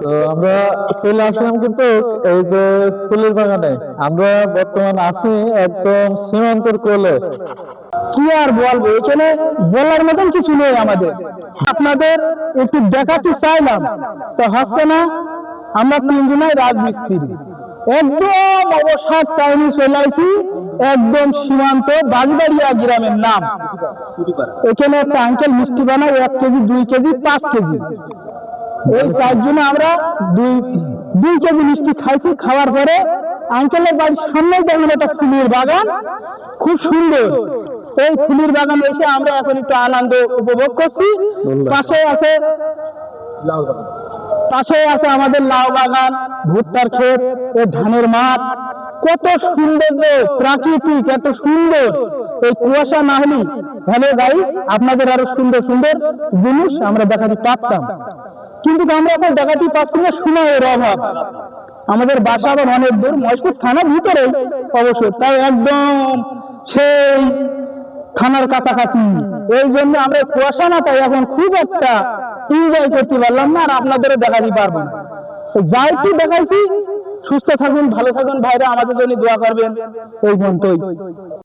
তো আমরা চলে আসলাম কিন্তু এই যে ফুলের বাগানে। আমরা বর্তমান আছি একদম সীমান্তর কোলে। কি আর বলব, এখানে বলার মতন কিছু নেই আমাদের। আপনাদের একটু দেখাতে চাইলাম। তো হচ্ছে না, আমরা তিনজনাই রাজমিস্ত্রি। একদম অবসাদ টাইমে চলে আসি একদম সীমান্ত বাগবাড়িয়া গ্রামের নাম। এখানে একটা আঙ্কেল মিষ্টি বানায় এক কেজি, দুই কেজি, পাঁচ কেজি। এই চারজনে আমরা দুই দুই কেজি মিষ্টি খাইছি। খাওয়ার পরে আঙ্কেলের বাড়ির সামনে দেখুন একটা ফুলের বাগান। খুব সুন্দর। এই ফুলের বাগানে এসে আমরা এখন একটু আনন্দ উপভোগ করছি। পাশে আছে পাশে আছে আমাদের লাউ বাগান ভুট্টার ক্ষেত ও ধানের মাঠ। কত সুন্দর প্রাকৃতিক এত সুন্দর। এই কুয়াশা না হলে হ্যালো গাইস আপনাদের আরও সুন্দর সুন্দর জিনিস আমরা দেখাতে পারতাম। কিন্তু আমরা এখন দেখাতে পাচ্ছি না সময়ের অভাব। আমাদের বাসা আবার অনেক দূর, মহেশপুর থানার ভিতরে অবশ্য, তাই একদম সেই থানার কাছাকাছি। এই জন্য আমরা কুয়াশা না, তাই এখন খুব একটা এনজয় করতে পারলাম না, আর আপনাদেরও দেখাতে পারব না। তো যা একটু দেখাইছি, সুস্থ থাকুন, ভালো থাকুন, ভাইরা আমাদের জন্য দোয়া করবেন। এই পর্যন্তই।